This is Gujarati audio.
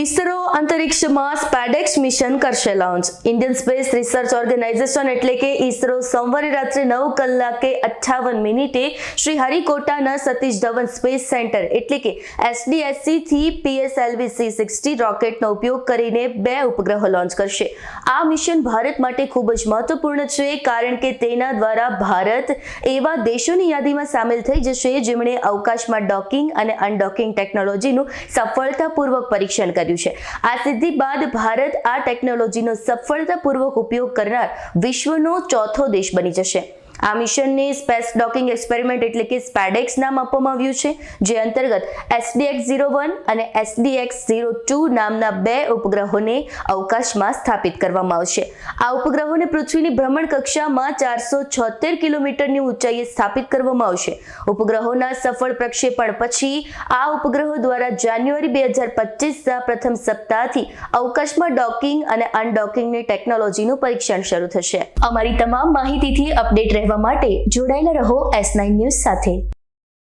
ઇસરો અંતરિક્ષમાં સ્પેડેક્સ મિશન કરશે launch. Indian space research organisation એટલે કે ઇસરો સોમવારે રાત્રે નવ કલાકે અઠ્ઠાવન મિનિટે શ્રી હરિકોટાના સતીશ ધવન સ્પેસ સેન્ટર એટલે કે એસડીએસસીથી પીએસએલવી સી સિક્સટી રોકેટનો ઉપયોગ કરીને બે ઉપગ્રહો લોન્ચ કરશે. આ મિશન ભારત માટે ખૂબ જ મહત્વપૂર્ણ છે કારણ કે તેના દ્વારા ભારત એવા દેશોની યાદીમાં સામેલ થઈ જશે જેમણે અવકાશમાં ડોકિંગ અને અનડોકિંગ ટેકનોલોજીનું સફળતાપૂર્વક પરીક્ષણ કર્યું છે. આ સિદ્ધિ બાદ ભારત આ ટેકનોલોજીનો સફળતાપૂર્વક ઉપયોગ કરનાર વિશ્વનો ચોથો દેશ બની જશે. આ મિશનને સ્પેસ ડોકિંગ એક્સપેરિમેન્ટ એટલે કે સ્પેડેક્સ નામ આપવામાં આવ્યું છે, જે અંતર્ગત એસડીએક્સ ઝીરો વન અને એસડીએક્સ ઝીરો ટુ નામના બે ઉપગ્રહોને અવકાશમાં સ્થાપિત કરવામાં આવશે. આ ઉપગ્રહોને પૃથ્વીની ભ્રમણ કક્ષામાં ચારસો છોતેર કિલોમીટરની ઊંચાઈએ સ્થાપિત કરવામાં આવશે. ઉપગ્રહોના સફળ પ્રક્ષેપણ પછી આ ઉપગ્રહો દ્વારા જાન્યુઆરી બે હજાર પચીસના પ્રથમ સપ્તાહથી અવકાશમાં ડોકિંગ અને અનડોકિંગની ટેકનોલોજીનું પરીક્ષણ શરૂ થશે. અમારી તમામ માહિતીથી અપડેટ રહેવા માટે જોડાયેલા રહો એસ નાઇન ન્યૂઝ સાથે.